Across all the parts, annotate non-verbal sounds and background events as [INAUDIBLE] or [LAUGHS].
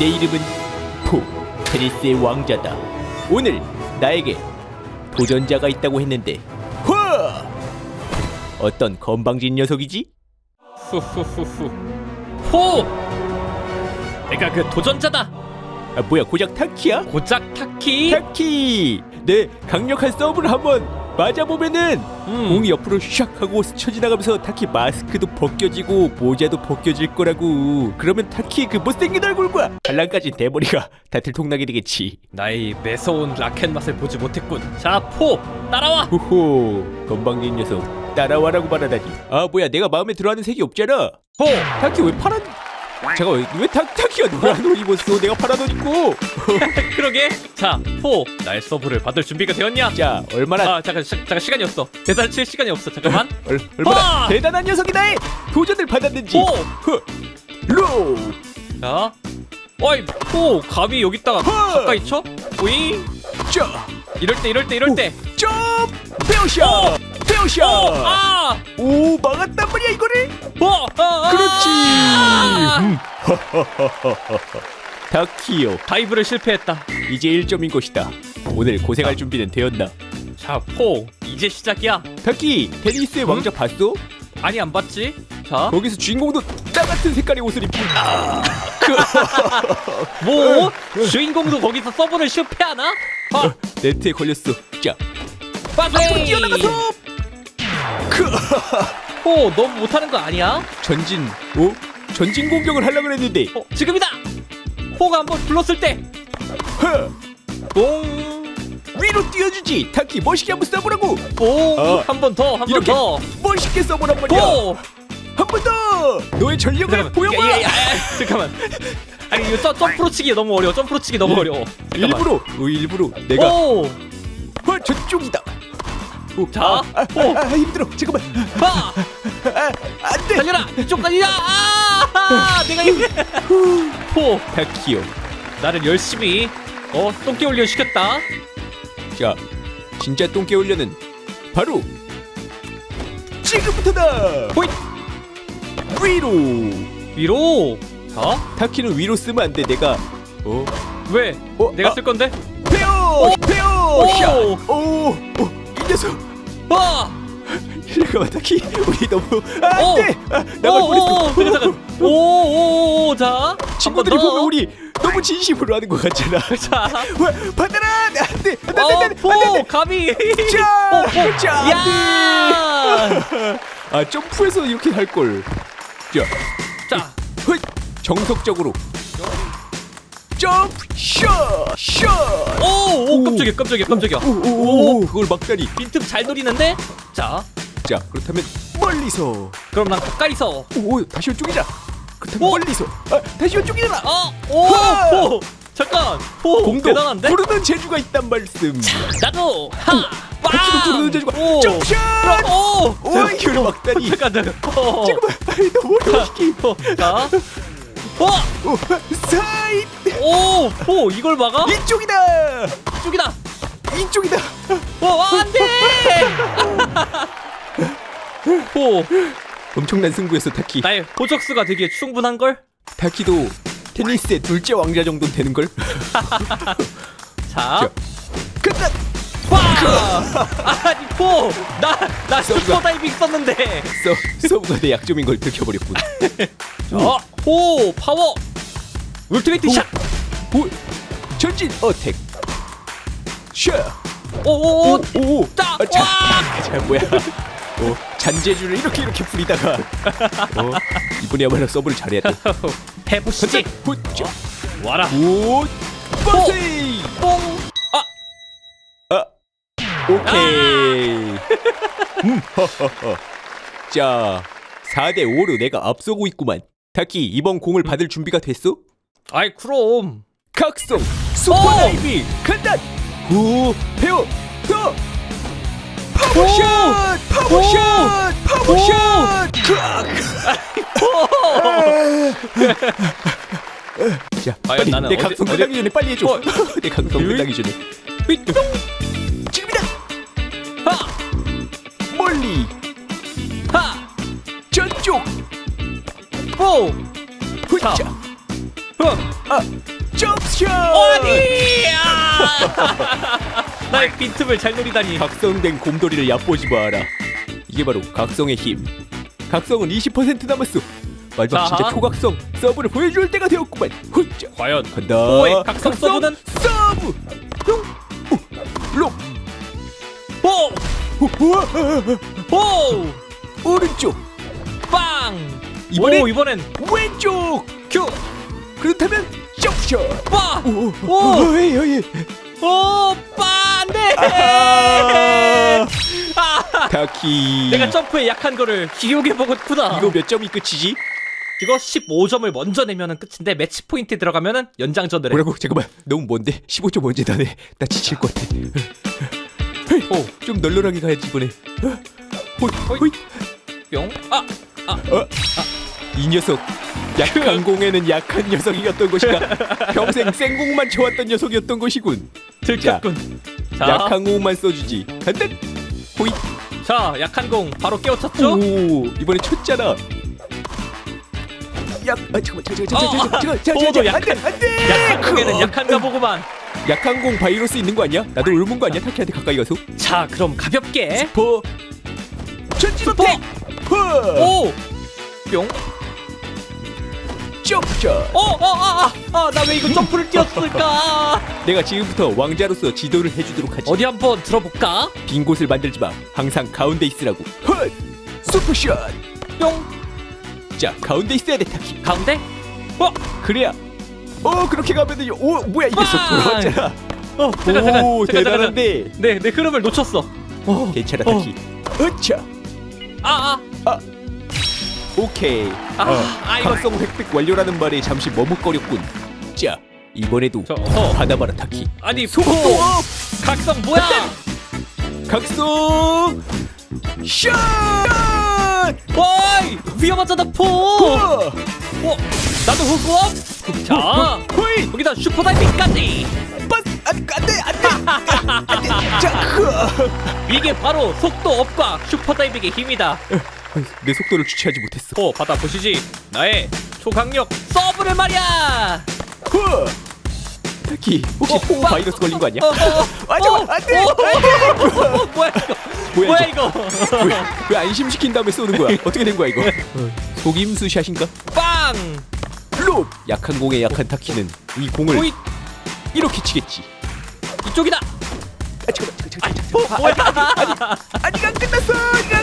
내 이름은 포 테니스의 왕자다. 오늘 나에게 도전자가 있다고 했는데 화! 어떤 건방진 녀석이지? 후후후후 포! 내가 그 도전자다 아, 뭐야 고작 타키야? 고작 타키 타키! 내 강력한 서브를 한번 맞아보면은 음. 공이 옆으로 샥 하고 스쳐 지나가면서 타키 마스크도 벗겨지고 모자도 벗겨질 거라고. 그러면 타키의 그 못생긴 얼굴과 반란까지 대머리가 다 들통나게 되겠지. 나의 매서운 라켓 맛을 보지 못했군. 자포 따라와! 호호 건방진 녀석. 따라와라고 말하다니. 아 뭐야 내가 마음에 들어하는 색이 없잖아. 포! 타키 왜 파란 잠깐 왜, 왜 타, 타키가 노란 옷 입었어 내가 파란 옷 입고 그러게 자포 나의 서브를 받을 준비가 되었냐 자 얼마나 아 잠깐 시, 잠깐 시간이 없어 대사를 칠 시간이 없어 잠깐만 얼, 얼마나 와! 대단한 녀석이다 도전을 받았는지 포! 흐, 로 자 어이 포 감히 여기다가 허! 가까이 쳐? 오잉 짜, 이럴 때 이럴 때 이럴 때 점, 페어샷, 페어샷. 오! 아! 오, 막았단 말이야 이거를. 어! 아! 아! 음. 다키요, 다이브를 실패했다 이제 1점인 것이다. 오늘 고생할 준비는 되었나? 자포 이제 시작이야 다키, 테니스의 음? 왕자 봤어? 아니 안 봤지? 자 거기서 주인공도 딱 같은 색깔의 옷을 입고. 아, [LAUGHS] 뭐? 주인공도 거기서 서브를 실패하나? 아, 네트에 걸렸어. 자, 빠세! 뛰어나가서. 크, [LAUGHS] 호 너무 못하는 거 아니야? 전진, 오, 전진 공격을 하려고 했는데. 어, 지금이다! 호가 한번 불렀을 때! 허, 뽕! 위로 뛰어주지. 다키 멋있게 한번 써보라고. 뽕! 어. 한 번 더, 한 번 이렇게 더! 멋있게 써보란 말이야. 호! 한번 더! 너의 전력을 잠깐만, 보여봐! 야, 야, 야, 야, 잠깐만. 아니, 이거 점, 점프로 치기 너무 어려워, 점프로 치기 너무 어려워. 잠깐만. 일부러, 어, 일부러 내가 호! 어, 저쪽이다. 오, 자, 아, 아, 호! 아, 아, 힘들어. 잠깐만. 하! 아, 안 돼. 달려라! 이쪽까지! 야! 아! [LAUGHS] 내가 이겨! 호! 다키요. 나를 열심히, 어, 똥개 훈련 시켰다. 자, 진짜 똥개 훈련은 바로 지금부터다. 호잇! 위로. 위로! 자, 다키는 위로 쓰면 안 돼. 내가 어, 왜? 어, 내가 아. 쓸 건데? 페어, 페어, 오. 샷. 오, 오, 이 녀석. 와! 잠깐만, 다키, 우리 너무 아, 오. 안 돼. 아, 나갈 뻔했어. 잠깐 잠깐. [LAUGHS] 오오오 자. 친구들이 한번 더. 보면 우리 너무 진심으로 하는 것 같잖아. [LAUGHS] 자. 와, 받아라! 안 돼! 안 돼! 안 돼! 어, 안 돼! 포안 돼! 감히. 자! 어, 포. 자! 안 야! 돼! [LAUGHS] 아, 점프해서 이렇게 할 걸. 자, 자. 헐! 정석적으로. 점프! 샷! 샷! 오, 오 오. 깜짝이야, 깜짝이야, 깜짝이야. 오, 오, 오, 그걸 막다니. 빈틈 잘 노리는데? 자. 자, 그렇다면 멀리서. 그럼 난 가까이서. 오, 오, 다시 이쪽이자. 그렇다면 오. 멀리서. 아, 다시 이쪽이라. 어, 오, 와. 포. 잠깐. 포. 공도 대단한데? 부르는 재주가 있단 말씀. 나도. 하. 다키도 부르는 재주가. 오. 점샷! 오. 오, 이걸 막다니. 잠깐 잠깐. 어. 잠깐만, 너무 어려워, 이게. 어, 자. 어. 오, 사이 오, 포 이걸 막아? 이쪽이다 이쪽이다. 이쪽이다 어, 안 돼! [LAUGHS] 포, 엄청난 승부였어 타키 나의 호적수가 되기에 충분한걸? 타키도 테니스의 둘째 왕자 정도는 되는걸 [LAUGHS] 자, 끝났 와! 아니, 포! 나, 나 서브가- 슈퍼 다이빙 썼는데! 서, 서브가 내 약점인 걸 들켜버렸군 [LAUGHS] 어, 포! 파워! 울티메이트 샷! 오, 전진 어택 샤 오오오! 오오 자, 아, 자, 와! 자 뭐야 [LAUGHS] 어, 잔재주를 이렇게 이렇게 부리다가 어, 이번에야말로 서브를 잘해야 돼 [LAUGHS] 해보시지! 후자 와라! 오 버세이 뽕! 아! 아, 오케이. 음, 허허허. 자, 4대 5로 내가 앞서고 있구만. 타키 이번 공을 받을 준비가 됐어? 아이, 그럼! 각성 슈퍼 오! 다이빙 간다. 오, 배워. 더. 파워샷! 파워샷! 크악! 자, 과연 빨리 나는 내 어디- 각성 어디- 끝나기 전에 빨리 해줘. 어. 내 각성 끝나기 전에. 휘뚱! 지금이다. 하! 멀리 하! 저쪽. 포! 후자. 어, 아 점프샷! 아! 나의 빈틈을 잘 노리다니. 각성된 곰돌이를 얕보지 마라 이게 바로 각성의 힘 각성은 20% 남았어 마지막 자. 진짜 초각성 서브를 보여줄 때가 되었구만 훌쩍 과연 간다 오의 각성 서브는? 서브 뿅 오, 로 오! 오, 우와, 오! 오른쪽 빵! 이번엔- 오, 이번엔 왼쪽 큐! 그렇다면 점프샷 빠! 오, 오! 에이, 에이, 빠! 네! 아! 다키 내가 점프에 약한 거를 기억해 보겠구나. 이거 몇 점이 끝이지? 이거 15점을 먼저 내면은 끝인데 매치 포인트 들어가면은 연장전을 해. 뭐라고? 잠깐만 너무 먼데 15점 언제 다네 나 지칠 것 같아 오, 좀 널널하게 가야지 이번에 호이 호이 뿅. 아, 어? 이 녀석 약한 공에는 약한 녀석이었던 것이다 [LAUGHS] 평생 생공만 쳐왔던 녀석이었던 것이군 들켰군. 자, 약한 공만 써주지 간다 호이 자, 약한 공 바로 깨우쳤죠? 오 이번에 쳤잖아 약 아, 잠깐만 잠깐만 잠깐만 잠깐만 어, 잠깐만 약한- 안돼 안돼 약한 공에는 약한가 보구만. 약한 공 바이러스 있는 거 아니야? 나도 옮은 거 아니야? 타키한테 가까이 가서 자, 그럼 가볍게. 스포! 어택 퍼 오! 뿅. 점프샷 어, 어, 아, 아, 아, 나 왜 이거 점프를 뛰었을까? [LAUGHS] 내가 지금부터 왕자로서 지도를 해주도록 하지 어디 한번 들어볼까? 빈 곳을 만들지 마 항상 가운데 있으라고 헛 슈퍼샷 뿅. 자 가운데 있어야 돼 타키 가운데? 어, 그래야 어 그렇게 가면은 오 뭐야 빵! 돌아왔잖아 어, 잠깐, 잠깐, 오 잠깐, 잠깐. 대단한데 네, 내 흐름을 놓쳤어. 어, 괜찮아 어. 타키 으차 아, 아, 오케이. 아, 어, 아, 이거- 각성 획득 완료라는 말에 잠시 머뭇거렸군. 자 이번에도 저, 어, 받아봐라 타키 아니, 속도 업 각성 뭐야? 각성 샷! 어이, 위험하잖아, 포. 어, 나도 후구업. 자, 호이! 여기다 슈퍼 다이빙까지. 빠스 안, 안 돼 안 돼! 안 돼! 자 흐. 이게 바로 속도 업과 슈퍼 다이빙의 힘이다. 내 속도를 주체하지 못했어 포 받아 보시지. 나의 초강력 서브를 말이야. 흐. 타키 혹시 어, 포 빠- 바이러스 걸린 거 아니야? 어, 어, 어, 아, 어, 안 돼, 어, 어, 어, 뭐야 이거? 뭐야, 뭐야 이거? 이거? 왜 안심시킨 다음에 쏘는 거야? 어떻게 된 거야 이거? 속임수 샷인가? 빵! 롭! 약한 공에 약한 타키는 이 공을 호잇 이렇게 치겠지 이쪽이다. 아 잠깐만 잠깐만 잠깐만 어, 뭐야? 아직 안 끝났어 아직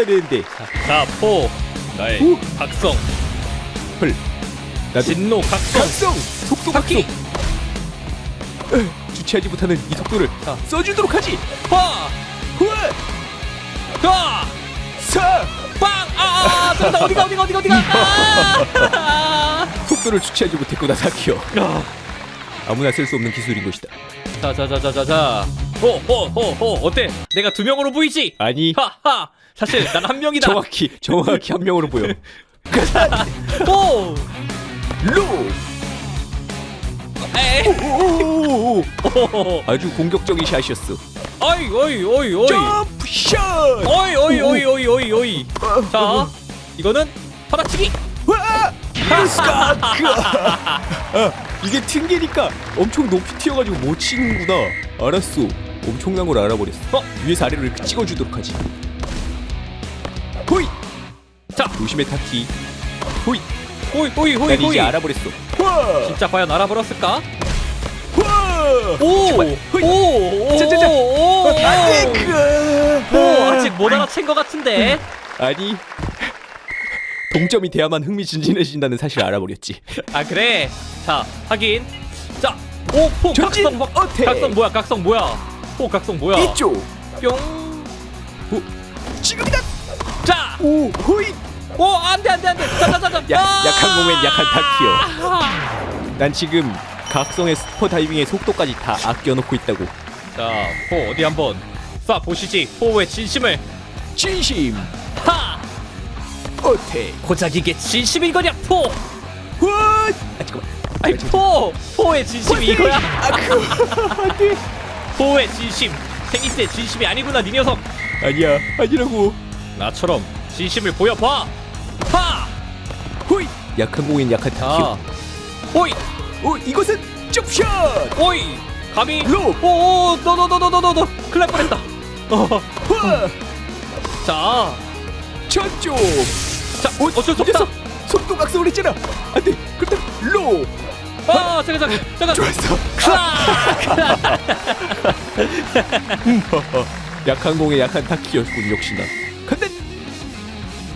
쳤어야 되는데 자, 포 나의 오. 각성, 헐 나도 진노 각성, 각성 속도 각성 에, 주체하지 못하는 이 속도를 자. 써주도록 하지 파, 후아 가, 사 빵! 아, 아, 저기다 어디가 어디가 어디가 어디가? 아! [LAUGHS] 속도를 주체하지 못했구나 사키요 아. 아무나 쓸 수 없는 기술인 것이다 자, 자, 자, 자, 자, 자. 호, 호, 호, 호. 어때? 내가 두 명으로 보이지? 아니 하하. 사실 난 한 명이다. 정확히 정확히 한 명으로 보여 [LAUGHS] 호. 로 에이. 오오오오. 아주 공격적인 샷이었어 어이, 어이, 어이, 어이. 점프 샷 어이, 어이, 어이, 어이, 어이, 어이. 어, 자, 이거는 받아치기. 와! 이스카! 아, 이게 튕기니까 엄청 높이 튀어가지고 못 치는구나. 알았어. 엄청난 걸 알아버렸어. 어? 위에서 아래로 이렇게 찍어주도록 하지. 호이! 자. 조심해 타키. 호이! 호이, 호이, 호이, 난 이제 호이. 알아버렸어. 와! 진짜 과연 알아버렸을까? 와! 오, 정말. 호이! 오, 오, 자자자. 오, 오. 안돼! 그... 오, 아직 못 알아챈 것 같은데. [LAUGHS] 아니. 동점이 돼야만 흥미진진해진다는 사실을 알아버렸지. [LAUGHS] 아 그래. 자, 하긴. 자, 오, 포 전진 각성 막 어택! 각성 뭐야? 각성 뭐야? 포 각성 뭐야? 이쪽! 뿅. 지금이다! 자, 오! 호이! 오, 안 돼, 안 돼, 안 돼. 자 자 자 자. 야, 약한 몸엔 약한 타키요. 난 지금 각성의 스포 다이빙의 속도까지 다 아껴놓고 있다고. 자, 포 어디 한번 쏴 보시지. 포의 진심을. 진심 하. 어택 고작 이게 진심인 거냐, 포? 헛! 아 잠깐만 아니, 포, 포의 진심이 이거야? 아 안돼 포의 진심. 테니스의 진심이 아니구나, 니 녀석. 아니야 아니라고 나처럼 진심을 보여봐. 파. 호이 약한 공인 약한 자. 오이. 오 이것은 점샷 오이. 감히. 로 오. 너너너너너너. 큰일 날 뻔했다. 어. 화 자. 전조 자. 오 어쩔 수 없다. 녀석 속도 각성을 했잖아 안돼 그렇다면 로아 잠깐 잠깐 잠깐. 좋았어 크아. [LAUGHS] [LAUGHS] 약한 공에 약한 타키였군 역시나 간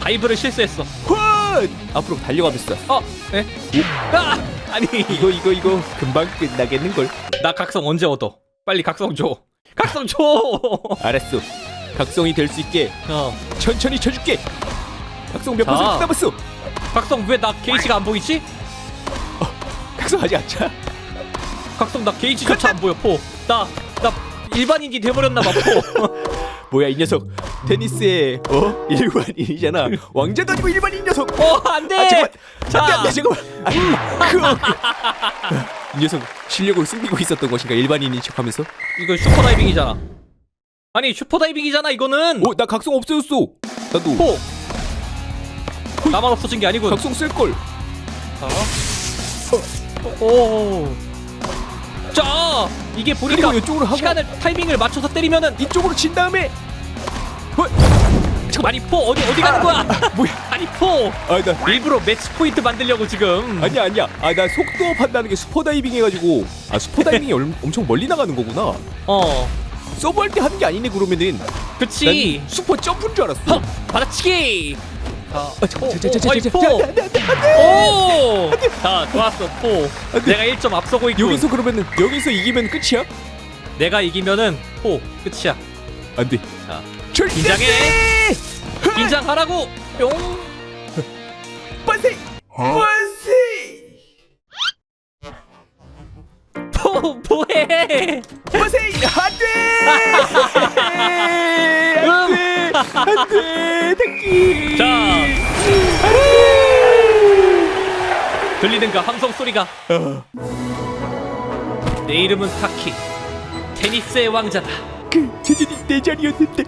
다 다이브를 실수했어. 화 앞으로 달려가면서 어. 네. 아. 아니. 이거 이거 이거 금방 끝나겠는 걸 나 각성 언제 얻어? 빨리 각성 줘. 각성 줘. 알았어 각성이 될 수 있게 어. 천천히 쳐줄게 각성 몇 자. 퍼센트 남았어 각성 왜 나 게이지가 안 보이지? 각성하지 않자 각성 나 게이지조차 안 보여 포. 나나 일반인이 돼버렸나 봐 포. [LAUGHS] 뭐야 이 녀석 테니스의 어 일반인이잖아 왕자도 아니고 일반인 녀석 어 안돼. 아 잠깐 자. 안돼 안돼 잠깐만 아, 이 녀석 실력으로 숨기고 있었던 것인가 일반인인 척하면서 이거 슈퍼 다이빙이잖아. 아니 슈퍼 다이빙이잖아 이거는. 어나 각성 없어졌어 나도 포. 나만 없어진 게 아니군. 각성 쓸걸 자. 오. 자 이게 보니까 그리고 이쪽으로 하고 시간을 타이밍을 맞춰서 때리면은 이쪽으로 친 다음에 어, 아니 포 어디 어디 가는 거야? 뭐야 [LAUGHS] 아니 포 아 나 일부러 매치 포인트 만들려고 지금. 아니야 아니야 아 나 속도 판다는 게 슈퍼다이빙 해가지고 아 슈퍼다이빙이 [LAUGHS] 얼- 엄청 멀리 나가는 거구나 어. 서브 할때 하는 게 아니네 그러면은 그치. 난 슈퍼 점프인 줄 알았어 헉, 받아치기. 자, 아, 잠깐, 포, 자, 자, 자, 오, 어이, 자, 포. 자, 자, 자, 자, 자, 자, 오! 자, 좋았어, 포. 돼. 내가 1점 앞서고 있고. 여기서 그러면은 여기서 이기면 끝이야? 내가 이기면은 포 끝이야. 안 돼 자, 절대 긴장해. 안 돼! 긴장하라고. 뿅. 만세 만세 포 포해. 만세 안 돼 안 돼 안돼 택기 [LAUGHS] 자. 들리는가 함성 소리가. 어. 내 이름은 타키. 테니스의 왕자다. 그 제주는 내 자리였는데.